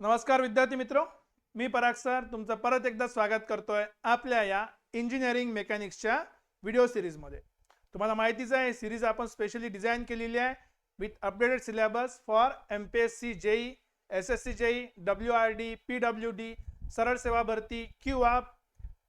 नमस्कार विद्यार्थी मित्र. मी पराग सर. तुमचं परत एकदा स्वागत करतोय आपल्या या इंजिनिअरिंग मेकॅनिक्सच्या व्हिडिओ सिरीजमध्ये तुम्हाला माहितीच आहे सिरीज आपण स्पेशली डिझाईन केलेली आहे with updated syllabus for M P S C JE S S C JE W R D P W D सरळ सेवा भरती क्यू आप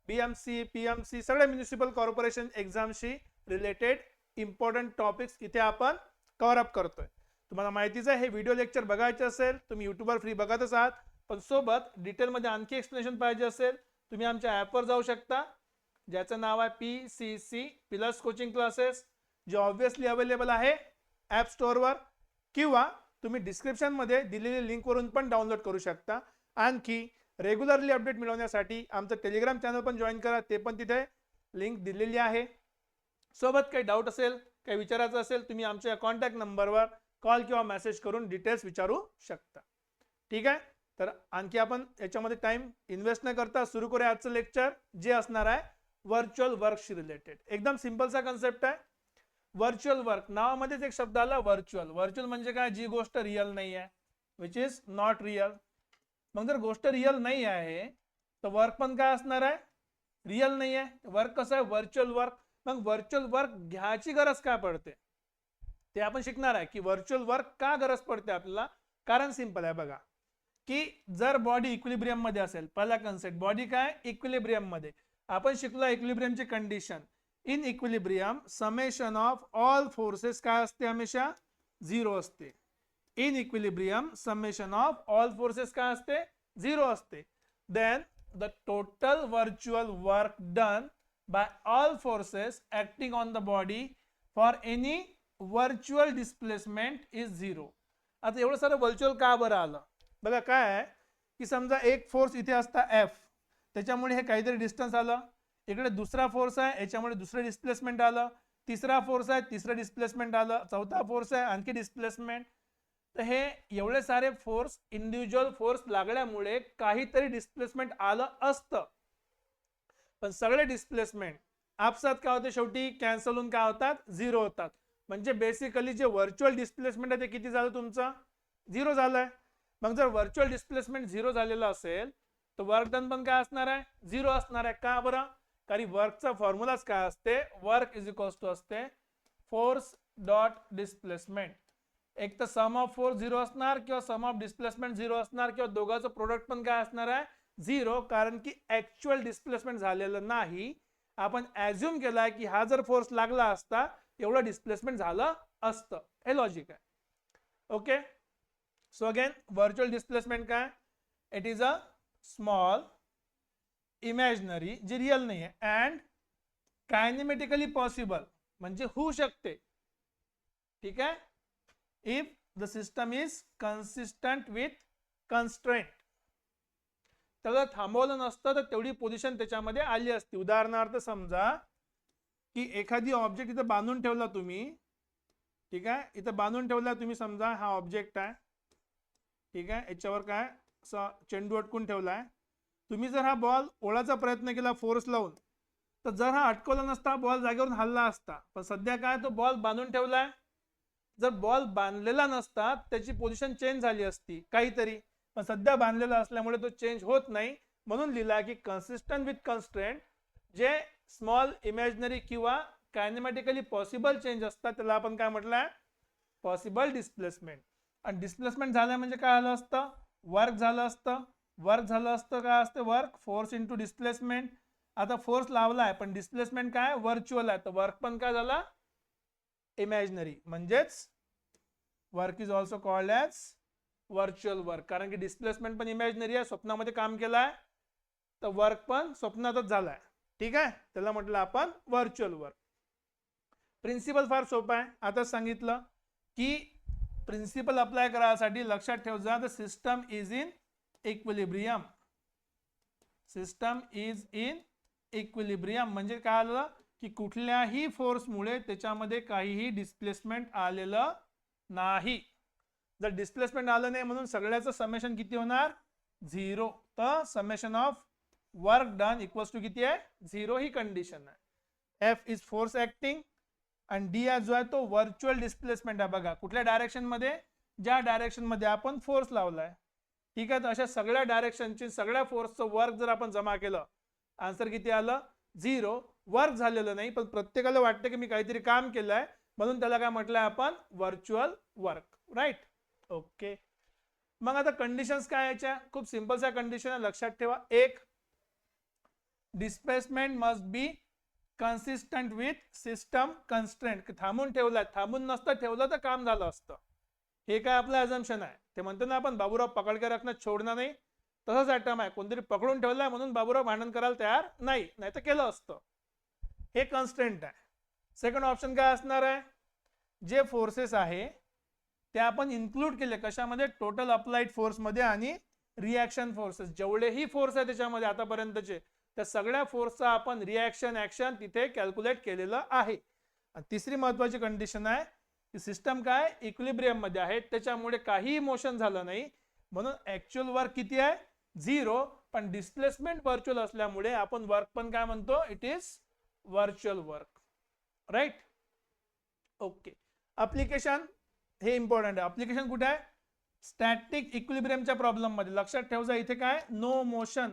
B M C P M C सगळ्या म्युनिसिपल कॉर्पोरेशन एक्झामशी रिलेटेड इम्पॉर्टंट टॉपिक्स इथे आपण कव्हरअप करतोय. तुम्हाला माहितीच आहे हे व्हिडिओ लेक्चर बघायचे असेल तुम्ही युट्यूबवर फ्री बघतच आहात पण सोबत डिटेलमध्ये आणखी एक्सप्लेनेशन पाहिजे असेल तुम्ही आमच्या ॲपवर जाऊ शकता. ज्याचं नाव आहे P C C plus coaching classes जे ऑब्व्हियसली अवेलेबल आहे ॲप स्टोअरवर किंवा तुम्ही डिस्क्रिप्शनमध्ये दिलेली लिंकवरून पण डाउनलोड करू शकता. आणखी रेग्युलरली अपडेट मिळवण्यासाठी आमचं टेलिग्राम चॅनल पण जॉईन करा ते पण तिथे लिंक दिलेली आहे. सोबत काही डाऊट असेल काही विचारायचं असेल तुम्ही आमच्या कॉन्टॅक्ट नंबरवर कॉल किंवा मेसेज करून डिटेल्स विचारू शकता. ठीक आहे? तर आणखी आपण याच्यामध्ये टाइम इन्व्हेस्ट न करता सुरू करूया आजचं लेक्चर जे असणार आहे व्हर्च्युअल वर्कशी रिलेटेड. एकदम सिम्पलचा कन्सेप्ट आहे. व्हर्च्युअल वर्क नावामध्येच एक शब्द आला व्हर्च्युअल. व्हर्च्युअल म्हणजे काय? जी गोष्ट रिअल नाही आहे विच इज नॉट रिअल मग जर गोष्ट रिअल नाही आहे तर वर्क पण काय असणार आहे? रिअल नाही आहे. वर्क कसं आहे? Virtual work. मग व्हर्च्युअल वर्क घ्यायची गरज काय पडते? ते आपण शिकणार आहे की व्हर्च्युअल वर्क का गरज पडते आपल्याला? कारण सिंपल आहे बघा. की जर बॉडी इक्विलिब्रियममध्ये असेल पहिला कन्सेप्ट बॉडी काय? इक्विलिब्रियममध्ये. आपण शिकलो इक्विलिब्रियमची condition in equilibrium summation of all forces काय असते हमेशा? झिरो असते. In equilibrium summation of all forces काय असते? झिरो असते. Then the total virtual work done by all forces acting on the body for any virtual displacement is zero आता एवढं सारं व्हर्च्युअल का बरं आलं? बघा काय आहे की समजा एक फोर्स इथे असता एफ त्याच्यामुळे हे काहीतरी डिस्टन्स आलं. इकडे दुसरा फोर्स आहे याच्यामुळे दुसरं डिस्प्लेसमेंट आलं. तिसरा फोर्स आहे तिसरं डिस्प्लेसमेंट आलं. चौथा फोर्स आहे आणखी डिस्प्लेसमेंट तर हे एवढे सारे फोर्स इंडिव्हिज्युअल फोर्स लागल्यामुळे काहीतरी डिस्प्लेसमेंट आलं असतं. पण सगळे डिस्प्लेसमेंट आपसात काय होते शेवटी? कॅन्सल होऊन काय होतात? झिरो होतात. म्हणजे बेसिकली जे व्हर्च्युअल डिस्प्लेसमेंट आहे ते किती झालं तुमचं? झिरो झालाय. मग जर व्हर्च्युअल डिस्प्लेसमेंट झिरो झालेलं असेल तर वर्क डन पण काय असणार आहे? झिरो असणार आहे. का बरं? कारण वर्कचा फॉर्म्युलाच काय असते? वर्क इज इक्वल्स टू असते फोर्स डॉट डिस्प्लेसमेंट एक तर सम ऑफ फोर्स झिरो असणार किंवा सम ऑफ डिस्प्लेसमेंट झिरो असणार किंवा दोघांचं प्रोडक्ट पण काय असणार आहे? झिरो कारण की ऍक्च्युअल डिस्प्लेसमेंट झालेलं नाही. आपण ऍझ्युम केलाय की हा जर फोर्स लागला असता एवढं डिस्प्लेसमेंट झालं असतं. हे लॉजिक आहे. Okay so again virtual displacement काय? It is a small imaginary G real नाही आहे अँड कायनेमेटिकली पॉसिबल म्हणजे होऊ शकते. ठीक आहे? If the system is consistent with constraint त्याला थांबवलं नसतं तर तेवढी पोझिशन त्याच्यामध्ये आली असती. उदाहरणार्थ समजा की एखादी ऑब्जेक्ट इथं बांधून ठेवला तुम्ही ठीक आहे? इथं बांधून ठेवला तुम्ही समजा हा ऑब्जेक्ट आहे ठीक आहे? याच्यावर काय? चेंडू अटकून ठेवलाय. तुम्ही जर हा बॉल ओळाचा प्रयत्न केला फोर्स लावून तर जर हा अटकवला नसता बॉल जागेवरून हल्ला असता. पण सध्या काय तो बॉल बांधून ठेवलाय? जर बॉल बांधलेला नसता त्याची पोझिशन चेंज झाली असती काहीतरी. पण सध्या बांधलेला असल्यामुळे तो चेंज होत नाही. म्हणून लिहिला की कन्सिस्टंट विथ कन्स्ट्रेंट जे स्मॉल इमॅजिनरी किंवा कायनेमॅटिकली पॉसिबल चेंज असतात त्याला आपण काय म्हटलंय? पॉसिबल डिस्प्लेसमेंट आणि डिस्प्लेसमेंट झालं म्हणजे काय आलं असतं? वर्क झालं असतं. वर्क झालं असतं काय असतं? वर्क फोर्स इंटू डिस्प्लेसमेंट आता फोर्स लावला आहे पण डिस्प्लेसमेंट काय? व्हर्च्युअल आहे. तर वर्क पण काय झाला? इमॅजिनरी म्हणजेच work is also called as virtual work कारण की डिस्प्लेसमेंट पण इमॅजिनरी आहे स्वप्नामध्ये काम केलं आहे तर वर्क पण स्वप्नातच झालाय. ठीक आहे? त्याला म्हटलं आपण व्हर्च्युअल वर्क प्रिन्सिपल फार सोपं आहे. आता सांगितलं की प्रिन्सिपल अप्लाय करायसाठी लक्षात ठेव जा the system is in equilibrium system is in equilibrium म्हणजे काय आलं? की कुठल्याही फोर्समुळे त्याच्यामध्ये काहीही डिस्प्लेसमेंट आलेलं नाही. जर डिस्प्लेसमेंट आलं नाही म्हणून सगळ्याचं समेशन किती होणार? झिरो तर summation of work done equals to किती आहे? झिरो ही कंडिशन आहे. एफ इज फोर्स ऍक्टिंग आणि डी जो आहे तो व्हर्च्युअल डिस्प्लेसमेंट आहे बघा. कुठल्या डायरेक्शनमध्ये? ज्या डायरेक्शनमध्ये आपण फोर्स लावलाय. ठीक आहे? तर अशा सगळ्या डायरेक्शनची सगळ्या फोर्सचं वर्क जर आपण जमा केलं आन्सर किती आलं? झिरो वर्क झालेलं नाही पण प्रत्येकाला वाटतं की मी काहीतरी काम केलंय म्हणून त्याला काय म्हटलंय आपण? व्हर्च्युअल वर्क राईट ओके मग आता कंडिशन्स काय याच्या? खूप सिम्पलच्या कंडिशन आहे. लक्षात ठेवा. एक displacement must be consistent with system constant थांबून ठेवलाय. थांबून नसतं ठेवलं तर काम झालं असतं. हे काय आपलं अजम्पशन आहे? ते म्हणतो ना आपण बाबूराव पकड के रखणं छोडणार नाही. तसंच ॲटम आहे. कोणतरी पकडून ठेवलाय म्हणून बाबूराव भांडण करायला तयार नाही. नाही तर केलं असतं. हे कन्स्टंट आहे. सेकंड ऑप्शन काय असणार आहे? जे फोर्सेस आहे ते आपण इन्क्लूड केले. कशामध्ये? टोटल अप्लाइड फोर्समध्ये आणि रिॲक्शन फोर्सेस जेवढेही फोर्स आहे त्याच्यामध्ये आतापर्यंतचे. त्या सगळ्या फोर्सचा आपण रिॲक्शन ऍक्शन तिथे कॅल्क्युलेट केलेलं आहे. आणि तिसरी महत्वाची कंडिशन आहे की सिस्टम काय? इक्विलिब्रियममध्ये आहे. त्याच्यामुळे काहीही मोशन झालं नाही. म्हणून ऍक्च्युअल वर्क किती आहे? झिरो पण डिस्प्लेसमेंट व्हर्च्युअल असल्यामुळे आपण वर्क पण काय म्हणतो? It is virtual work right okay application हे इम्पॉर्टंट आहे. अप्लिकेशन कुठे आहे? स्टॅटिक इक्विलिब्रियमच्या प्रॉब्लेममध्ये. लक्षात ठेवजा इथे काय? नो मोशन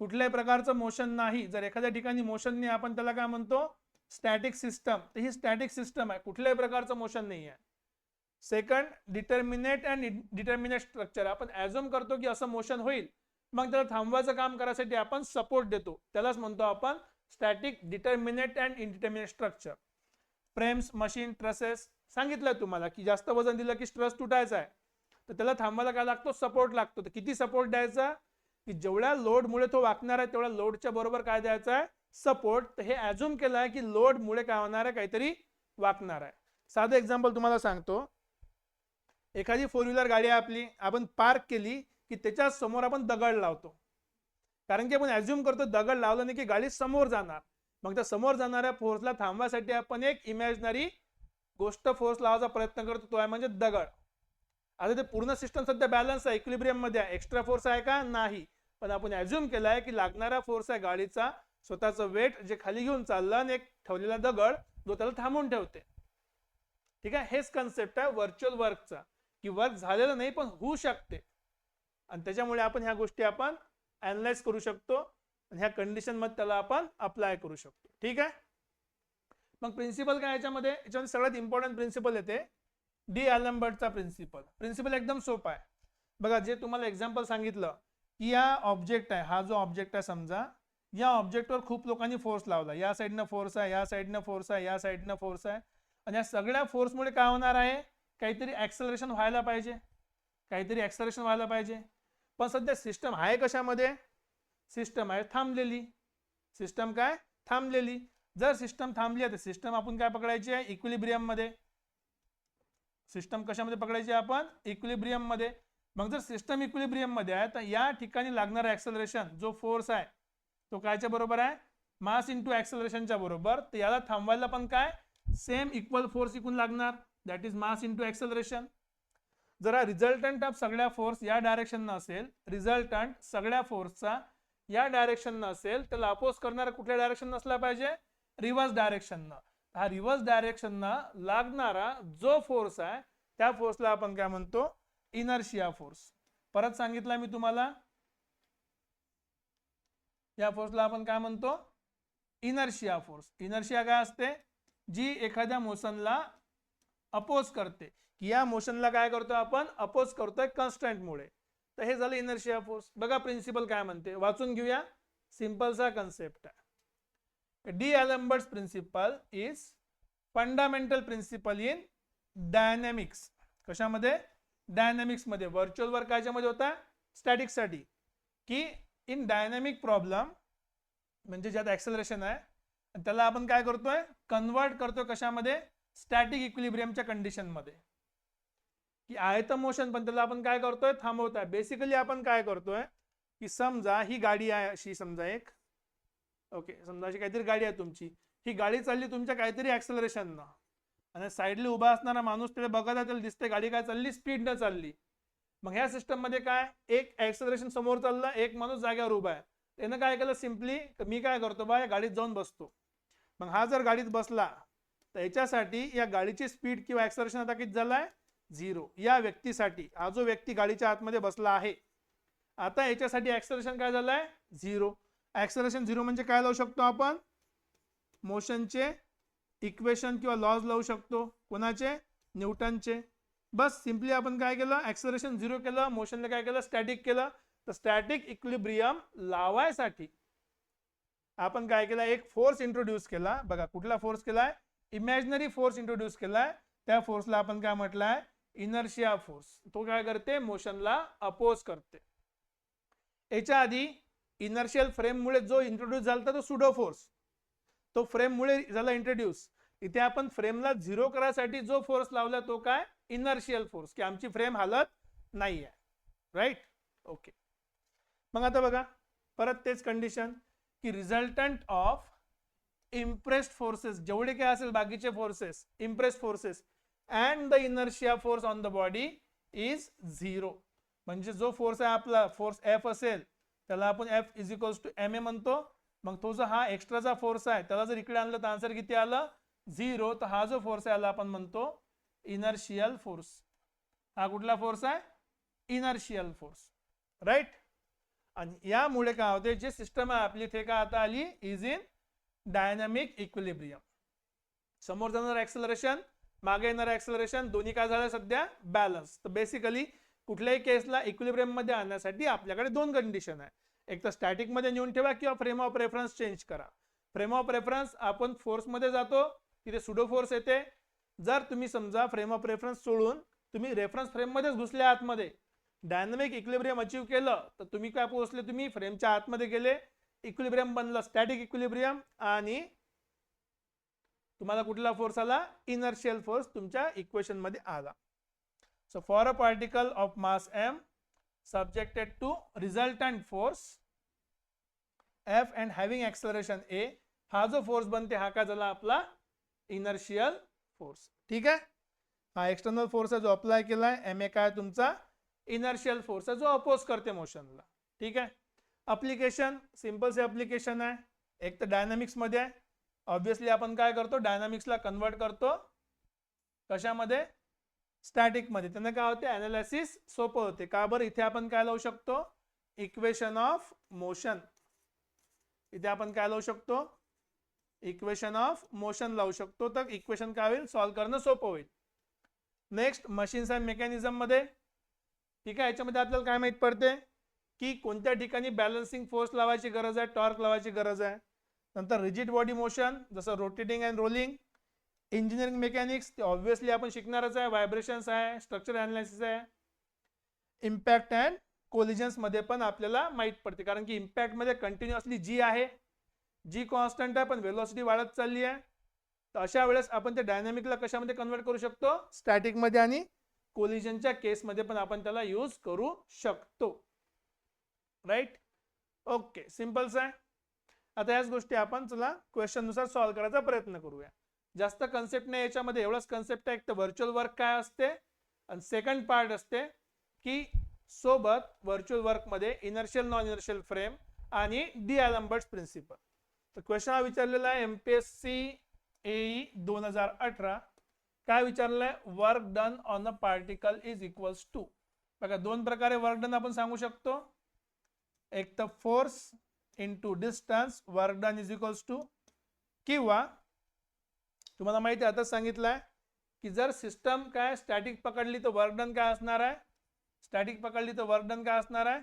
कुठल्याही प्रकारचं मोशन नाही. जर एखाद्या ठिकाणी मोशन नाही आपण त्याला काय म्हणतो? स्टॅटिक सिस्टम तर ही स्टॅटिक सिस्टम आहे. कुठल्याही प्रकारचं मोशन नाही आहे. Second determinate and determinate structure आपण ऍझ्युम करतो की असं मोशन होईल. मग त्याला थांबवायचं काम करायसाठी आपण सपोर्ट देतो. त्यालाच म्हणतो आपण static determinate and indeterminate structure frames machine trusses सांगितलं तुम्हाला की जास्त वजन दिलं की स्ट्रेस तुटायचा आहे. तर त्याला थांबायला काय लागतो? सपोर्ट लागतो. तर किती सपोर्ट द्यायचा? की जेवढ्या लोडमुळे तो वाकणार आहे तेवढ्या लोडच्या बरोबर काय द्यायचा आहे? सपोर्ट तर हे ॲझ्युम केलं आहे की लोडमुळे काय होणार आहे? काहीतरी वाकणार आहे. साधं एक्झाम्पल तुम्हाला सांगतो. एखादी फोर व्हीलर गाडी आहे आपली आपण पार्क केली की त्याच्यासमोर आपण दगड लावतो. कारण की आपण ॲझ्युम करतो दगड लावलं नाही की गाडी समोर जाणार. मग त्या समोर जाणाऱ्या फोर्सला थांबवायसाठी आपण एक इमॅजिनरी गोष्ट फोर्स लावायचा प्रयत्न करतो तो आहे म्हणजे दगड. आता ते पूर्ण सिस्टम सध्या बॅलन्स आहे इक्विलिब्रियममध्ये आहे. एक्स्ट्रा फोर्स आहे का? नाही. पण आपण ॲझ्युम केला आहे की लागणारा फोर्स आहे गाडीचा स्वतःचं वेट जे खाली घेऊन चाललं आणि एक ठेवलेला दगड जो त्याला थांबून ठेवते. ठीक आहे? हेच कन्सेप्ट आहे व्हर्च्युअल वर्कचा की वर्क झालेलं नाही पण होऊ शकते. आणि त्याच्यामुळे आपण ह्या गोष्टी आपण अनालाइज करू शकतो आणि ह्या कंडिशनमध्ये त्याला आपण अप्लाय करू शकतो. ठीक आहे? मग प्रिन्सिपल काय याच्यामध्ये? याच्यामध्ये सगळ्यात इम्पॉर्टंट प्रिन्सिपल येते. डी अॅलम्बर्टचा प्रिन्सिपल प्रिन्सिपल एकदम सोपा आहे. बघा जे तुम्हाला एक्झाम्पल सांगितलं की या ऑब्जेक्ट आहे हा जो ऑब्जेक्ट आहे समजा या ऑब्जेक्टवर खूप लोकांनी फोर्स लावला. या साईडनं फोर्स आहे या साईडनं फोर्स आहे या साईडनं फोर्स आहे. आणि या सगळ्या फोर्समुळे काय होणार आहे? काहीतरी ऍक्सलरेशन व्हायला पाहिजे. काहीतरी ऍक्सलरेशन व्हायला पाहिजे. पण सध्या सिस्टम आहे कशामध्ये? सिस्टम आहे थांबलेली. सिस्टम काय? थांबलेली. जर सिस्टम थांबली आहे तर सिस्टम आपण काय पकडायची आहे? इक्विलिब्रियममध्ये सिस्टम कशामध्ये पकडायची आहे आपण? इक्विलिब्रियममध्ये मग जर सिस्टम इक्विलिब्रियममध्ये आहे तर या ठिकाणी लागणारा ऍक्सलरेशन जो फोर्स आहे तो कायच्या बरोबर आहे? मास इंटू ऍक्सलरेशनच्या बरोबर. तर याला थांबवायला पण काय? सेम इक्वल फोर्स इकून लागणार. That is mass into acceleration जर हा रिझल्टंट ऑफ सगळ्या फोर्स या डायरेक्शन असेल रिझल्टंट सगळ्या फोर्सचा या डायरेक्शन असेल त्याला अपोज करणारा कुठल्या डायरेक्शन नसला पाहिजे? रिव्हर्स डायरेक्शननं हा रिव्हर्स डायरेक्शननं लागणारा जो फोर्स आहे त्या फोर्सला आपण काय म्हणतो? Inertia force. परत सांगितलं मी तुम्हाला. या फोर्सला आपण काय म्हणतो? इनर्शिया फोर्स इनर्शिया काय असते? जी एखाद्या मोशनला अपोज करते. की या मोशनला काय करतो आपण? अपोज करतोय कन्स्टंटमुळे तर हे झालं इनर्शिया फोर्स बघा प्रिन्सिपल काय म्हणते. वाचून घेऊया. सिम्पलचा कन्सेप्ट आहे. D'Alembert's principle is fundamental principle in dynamics कशामध्ये? डायनॅमिक्समध्ये व्हर्च्युअल वर्क कायच्यामध्ये होता स्टॅटिकसाठी की इन डायनॅमिक प्रॉब्लेम म्हणजे ज्यात ऍक्सलरेशन आहे त्याला आपण काय करतोय? कन्वर्ट करतोय कशामध्ये? स्टॅटिक इक्विलिब्रियमच्या कंडिशनमध्ये की आहे तर मोशन पण त्याला आपण काय करतोय? थांबवतोय. बेसिकली आपण काय करतोय? की समजा ही गाडी आहे अशी समजा एक. ओके समजा अशी काहीतरी गाडी आहे तुमची. ही गाडी चालली तुमच्या काहीतरी ऍक्सलरेशन ना. आणि साईडला उभा असणारा माणूस तिथे बघत आहे त्याला दिसते गाडी काय चालली? स्पीडनं चालली. मग ह्या सिस्टममध्ये काय? एक ऍक्सलरेशन समोर चालला एक माणूस जाग्यावर उभा आहे. त्यानं काय केलं? सिम्पली मी काय करतो बा? या गाडीत जाऊन बसतो. मग हा जर गाडीत बसला तर याच्यासाठी या गाडीची स्पीड किंवा ऍक्सलरेशन आता किती झालाय? झिरो या व्यक्तीसाठी. हा जो व्यक्ती गाडीच्या आतमध्ये बसला आहे आता याच्यासाठी ऍक्सलरेशन काय झालंय? झिरो ऍक्सलरेशन झिरो म्हणजे काय लावू शकतो आपण? मोशनचे इक्वेशन किंवा लॉज लावू शकतो. कोणाचे? न्यूटनचे. बस सिम्पली आपण काय केलं? ऍक्सलरेशन झिरो केलं मोशनला काय केलं? स्टॅटिक केलं. तर स्टॅटिक इक्विलिब्रियम लावायसाठी आपण काय केलं? एक फोर्स इंट्रोड्यूस केला. बघा कुठला फोर्स केलाय? इमॅजिनरी फोर्स इंट्रोड्यूस केलाय. त्या फोर्सला आपण काय म्हटलंय? इनर्शिया फोर्स तो काय करते? मोशनला अपोज करते. याच्या आधी इनर्शियल फ्रेममुळे जो इंट्रोड्यूस झाला तो सुडो फोर्स तो फ्रेममुळे झाला इंट्रोड्यूस इथे आपण फ्रेमला झिरो करायसाठी जो फोर्स लावला तो काय? इनर्शियल फोर्स की आमची फ्रेम हालत नाही आहे राईट ओके मग आता बघा परत तेच कंडिशन की रिझल्टंट ऑफ इम्प्रेस्ड फोर्सेस जेवढे काय असेल बाकीचे forces impressed forces and the inertia force on the body is zero म्हणजे जो फोर्स आहे आपला फोर्स एफ असेल त्याला आपण F is equals to M A म्हणतो. मग तो जो हा एक्स्ट्राचा फोर्स आहे त्याला जर इकडे आणलं तर आन्सर किती आलं? झिरो तर हा जो फोर्स आहे याला आपण म्हणतो इनर्शियल फोर्स हा कुठला फोर्स आहे? इनर्शियल फोर्स राईट आणि यामुळे काय होते जे सिस्टम आहे आपली ते काय आता आली इज इन डायनामिक इक्विलिब्रियम समोर जाणार ऍक्सलरेशन मागे येणार ऍक्सलरेशन दोन्ही काय झालं सध्या? बॅलन्स तर बेसिकली कुठल्याही केसला इक्विलिब्रियममध्ये आणण्यासाठी आपल्याकडे दोन कंडिशन आहे. एक तर स्टॅटिकमध्ये नेऊन ठेवा किंवा फ्रेम ऑफ रेफरन्स चेंज करा. फ्रेम ऑफ रेफरन्स आपण फोर्समध्ये जातो तिथे सुडो फोर्स येते. जर तुम्ही समजा फ्रेम ऑफ रेफरन्स सोडून तुम्ही रेफरन्स फ्रेम मध्येच घुसले आतमध्ये डायनॅमिक इक्विलिब्रियम अचीव केलं तर तुम्ही काय पोहोचले तुम्ही? फ्रेमच्या आतमध्ये गेले इक्विलिब्रियम बनलं स्टॅटिक इक्विलिब्रियम आणि तुम्हाला कुठला फोर्स आला? इनर्शियल फोर्स तुमच्या इक्वेशनमध्ये आला. So for a particle of mass M subjected to resultant force F and having acceleration A हा जो फोर्स बनते हा काय झाला आपला? Inertial force. ठीक आहे? हा एक्सटर्नल फोर्स आहे जो अप्लाय केला आहे एम ए काय तुमचा? इनर्शियल फोर्स आहे जो अपोज करते मोशनला ठीक आहे? अप्लिकेशन सिंपल से अप्लिकेशन आहे. एक तर डायनामिक्समध्ये आहे. ऑब्विसली आपण काय करतो? डायनामिक्सला कन्वर्ट करतो. कशामध्ये? स्टॅटिकमध्ये त्यांना काय होते? अनालिसिस सोपं होते. का बरं? इथे आपण काय लावू शकतो? इक्वेशन ऑफ मोशन इथे आपण काय लावू शकतो? इक्वेशन ऑफ मोशन लावू शकतो. तर इक्वेशन काय होईल? सॉल्व्ह करणं सोपं होईल. नेक्स्ट मशीन्स अँड मेकॅनिझममध्ये. ठीक आहे याच्यामध्ये आपल्याला काय माहीत पडते? की कोणत्या ठिकाणी बॅलन्सिंग फोर्स लावायची गरज आहे? टॉर्क लावायची गरज आहे. नंतर रिजिड बॉडी मोशन जसं rotating and rolling engineering mechanics ते ऑब्व्हियसली आपण शिकणारच आहे. व्हायब्रेशन्स आहे स्ट्रक्चर अनालिसिस आहे. इम्पॅक्ट अँड कोलिजन्समध्ये पण आपल्याला माहीत पडते. कारण की इम्पॅक्टमध्ये कंटिन्युअसली जी आहे. जी कॉन्स्टंट आहे पण वेलोसिटी वाढत चालली आहे तर अशा वेळेस आपण ते डायनामिकला कशामध्ये कन्वर्ट करू शकतो? स्टॅटिकमध्ये आणि कोलिजनच्या केसमध्ये पण आपण त्याला यूज करू शकतो. राईट ओके सिम्पल्स आहे आता याच गोष्टी आपण चला क्वेश्चननुसार सॉल्व्ह करायचा प्रयत्न करूया. जास्त कन्सेप्ट नाही याच्यामध्ये एवढाच कन्सेप्ट आहे एक तर व्हर्च्युअल वर्क काय असते? आणि सेकंड पार्ट असते की सोबत व्हर्च्युअल वर्कमध्ये इनर्शियल नॉन इनर्शियल फ्रेम आणि डी अॅलम्बर्ट्स प्रिन्सिपल तर क्वेश्चन हा विचारलेला आहे एम पी एस सी दोन हजार अठरा. काय विचारलंय? Work done on a particle is equals to बघा दोन प्रकारे वर्क डन आपण सांगू शकतो. एक तर force into distance work done is equals to किंवा तुम्हाला माहिती आहे आता सांगितलंय की जर सिस्टम काय स्टॅटिक पकडली तर वर्क डन काय असणार आहे? स्टॅटिक पकडली तर वर्क डन काय असणार आहे?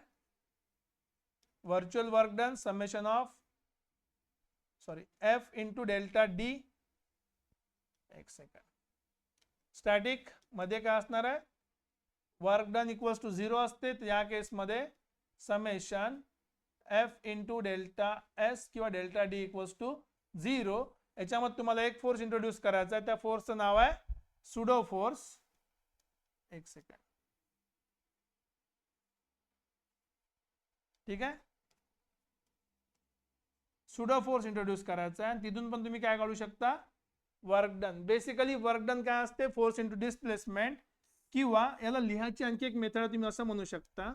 Virtual work done summation of sorry F into delta D एक सेकंड स्टॅटिकमध्ये काय असणार आहे? Work done equals to zero असते. या केसमध्ये summation F into delta S किंवा delta D equals to zero याच्यामध्ये तुम्हाला एक फोर्स इंट्रोड्यूस करायचा आहे. त्या फोर्सचं नाव आहे सुडो फोर्स एक सेकंड ठीक आहे? सुडो फोर्स इंट्रोड्यूस करायचा आहे. आणि तिथून पण तुम्ही काय काढू शकता? Work done basically work done काय असते? फोर्स इंटू डिस्प्लेसमेंट किंवा याला लिहायची आणखी एक मेथड तुम्ही असं म्हणू शकता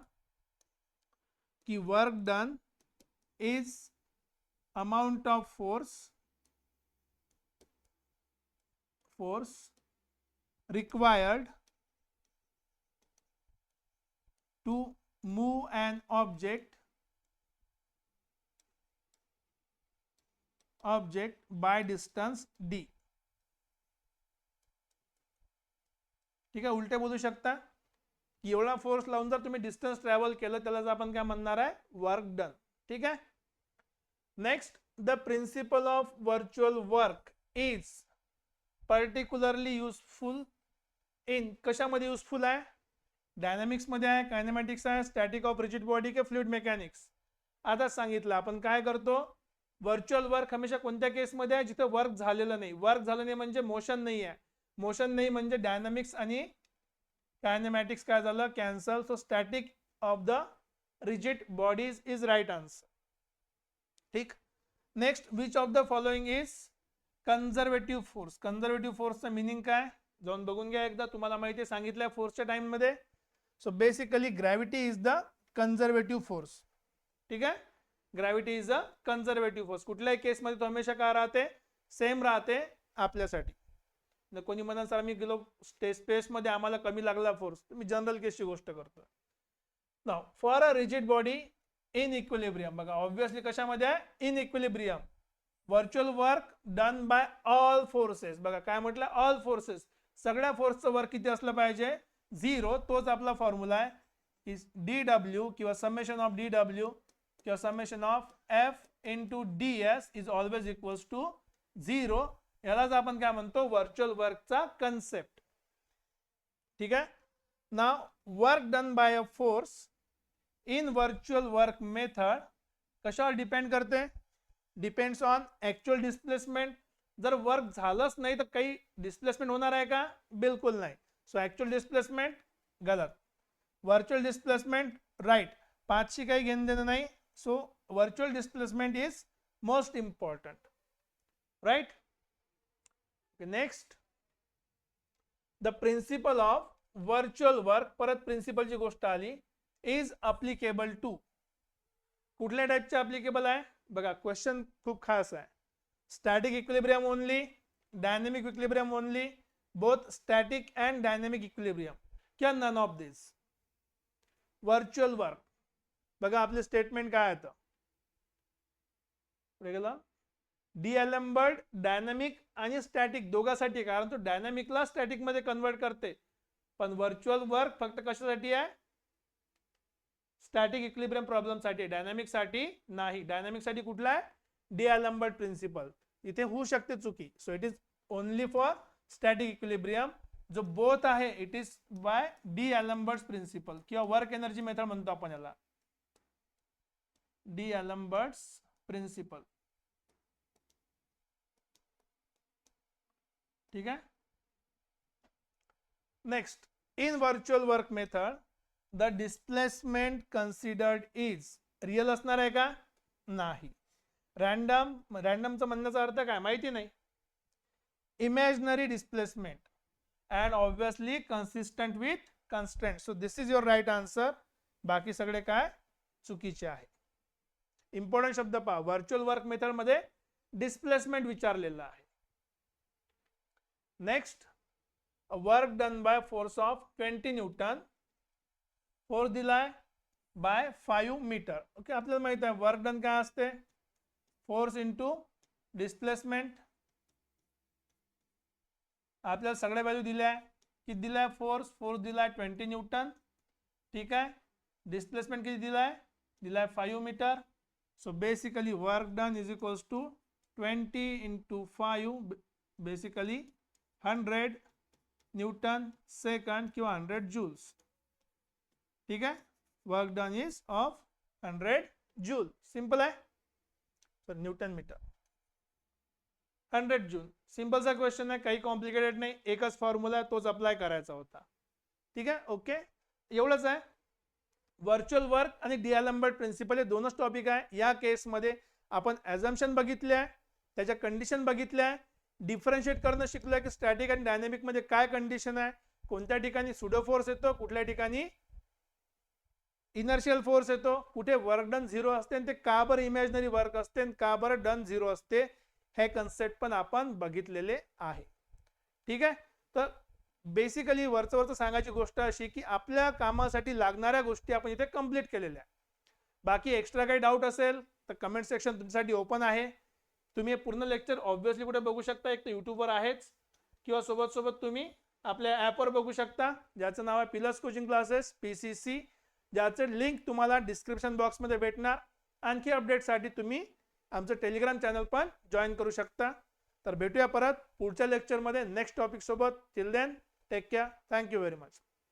की work done is amount of force force required to move and object object by distance D. ठीक आहे उलटे बोलू शकता? की एवढा फोर्स लावून जर तुम्ही डिस्टन्स ट्रॅव्हल केलं त्यालाच आपण काय म्हणणार आहे? वर्क डन ठीक आहे? Next the principle of virtual work is particularly useful in कशामध्ये युजफुल आहे? डायनॅमिक्समध्ये आहे कायनेमॅटिक्स आहे स्टॅटिक ऑफ रिजिड बॉडी के फ्लुइड मेकॅनिक्स आता सांगितलं आपण काय करतो? व्हर्च्युअल वर्क हमेशा कोणत्या केसमध्ये आहे जिथे वर्क झालेलं नाही? वर्क झालं नाही म्हणजे मोशन नाही आहे. मोशन नाही म्हणजे डायनामिक्स आणि कायनेमॅटिक्स काय झालं? Cancel so static of the rigid bodies is right answer ठीक? Next which of the following is conservative force conservative फोर्सचं meaning काय? जाऊन बघून घ्या एकदा. तुम्हाला माहिती आहे सांगितलं फोर्सच्या टाइममध्ये so basically gravity is the conservative force ठीक आहे? Gravity is a conservative force कुठल्याही केसमध्ये तो हमेशा काय राहते? सेम राहते आपल्यासाठी. न कोणी म्हणाल सर आम्ही गेलो स्टेज स्पेसमध्ये आम्हाला कमी लागला फोर्स मी जनरल केसची गोष्ट करतो ना for a rigid body in equilibrium बघा ऑब्विसली कशामध्ये आहे? In equilibrium virtual work done by all forces बघा काय म्हटलं? ऑल फोर्सेस सगळ्या फोर्सचं वर्क किती असलं पाहिजे? झिरो तोच आपला फॉर्म्युला आहे. इज डी डब्ल्यू किंवा समेशन ऑफ डी डब्ल्यू किंवा summation of F into D S is always equals to zero यालाच आपण काय म्हणतो? व्हर्च्युअल वर्कचा कन्सेप्ट ठीक आहे? ना work done by a force in virtual work method कशावर डिपेंड करते? डिपेंड्स ऑन ऍक्च्युअल डिस्प्लेसमेंट जर वर्क झालंच नाही तर काही डिस्प्लेसमेंट होणार आहे का? बिलकुल नाही. सो ऍक्च्युअल डिस्प्लेसमेंट गलत. व्हर्च्युअल डिस्प्लेसमेंट राईट पाचशी काही घेणं देणं नाही. So virtual displacement is most important right next the principle of virtual work परत प्रिन्सिपलची गोष्ट आली इज़ अप्लिकेबल टू कुठल्या टाईपचे अप्लिकेबल आहे? बघा क्वेश्चन खूप खास आहे. Static equilibrium only dynamic equilibrium only both static and dynamic equilibrium किंवा none of this virtual work बघा आपले स्टेटमेंट काय येतं गेलं. डी डायनामिक आणि स्टॅटिक दोघांसाठी कारण तो डायनामिकला स्टॅटिकमध्ये कन्वर्ट करते. पण व्हर्च्युअल वर्क फक्त कशासाठी आहे? स्टॅटिक इक्लिब्रियम प्रॉब्लेमसाठी साठी नाही. डायनामिकसाठी कुठला आहे? डीएलएम्बर्ड प्रिन्सिपल इथे होऊ शकते चुकी. So it is only for static equilibrium जो बोथ आहे it is by D'Alembert principle किंवा वर्क एनर्जी मेथड म्हणतो आपण याला. D'Alembert's principle. ठीक आहे? Next in virtual work method the displacement considered is real असणार आहे का? नाही. रॅन्डम रॅन्डमचं म्हणण्याचा अर्थ काय? माहिती नाही. Imaginary displacement and obviously consistent with constant so this is your right answer बाकी सगळे काय? चुकीचे आहे. इम्पॉर्टंट शब्द पहा. व्हर्च्युअल वर्क मेथडमध्ये डिस्प्लेसमेंट विचारलेलं आहे. Next work done by force of twenty newton force दिलाय बाय फाईव्ह मीटर ओके आपल्याला माहीत आहे वर्क डन काय असते? फोर्स इंटू डिस्प्लेसमेंट आपल्याला सगळ्या व्हॅल्यू दिल्या आहे. किती दिलाय? फोर्स फोर्स दिलाय ट्वेंटी न्यूटन ठीक आहे? डिस्प्लेसमेंट किती दिलाय? दिलाय five metre so basically work done is equals to twenty into five basically hundred newton second किंवा हंड्रेड जूल्स ठीक आहे work done is of hundred joule simple आहे तर न्यूटन मीटर हंड्रेड जूल सिंपलचा क्वेश्चन आहे काही कॉम्प्लिकेटेड नाही एकच फॉर्म्युला तोच अप्लाय करायचा होता. ठीक आहे ओके एवढंच आहे व्हर्च्युअल वर्क आणि डिअलंबर्ड प्रिन्सिपल हे दोनच टॉपिक आहे. या केसमध्ये आपण ॲझम्पशन बघितले आहे त्याच्या कंडिशन बघितल्या आहे. डिफरन्शिएट करणं शिकलोय की स्टॅटिक आणि डायनेमिकमध्ये काय कंडिशन आहे? कोणत्या ठिकाणी सुडो फोर्स येतो कुठल्या ठिकाणी इनर्शियल फोर्स येतो? कुठे वर्क डन झिरो असते आणि ते का बरं इमॅजिनरी वर्क असते आणि का बरं डन झिरो असते? हे कन्सेप्ट पण आपण बघितलेले आहे. ठीक आहे? तर बेसिकली वरचं वरचं सांगायची गोष्ट अशी की आपल्या कामासाठी लागणाऱ्या गोष्टी आपण इथे कंप्लीट केलेल्या आहे बाकी एक्स्ट्रा काही डाऊट असेल तर कमेंट सेक्शन तुमच्यासाठी ओपन आहे. तुम्ही हे पूर्ण लेक्चर ऑब्व्हियसली कुठे बघू शकता एक तर यूट्यूबवर आहेच किंवा सोबत सोबत तुम्ही आपल्या ॲपवर बघू शकता. ज्याचं नाव आहे pillars coaching classes P C C ज्याचं लिंक तुम्हाला डिस्क्रिप्शन बॉक्समध्ये भेटणार. आणखी अपडेटसाठी तुम्ही आमचं टेलिग्राम चॅनल पण जॉईन करू शकता. तर भेटूया परत पुढच्या लेक्चरमध्ये next टॉपिकसोबत till then Take care. Thank you very much.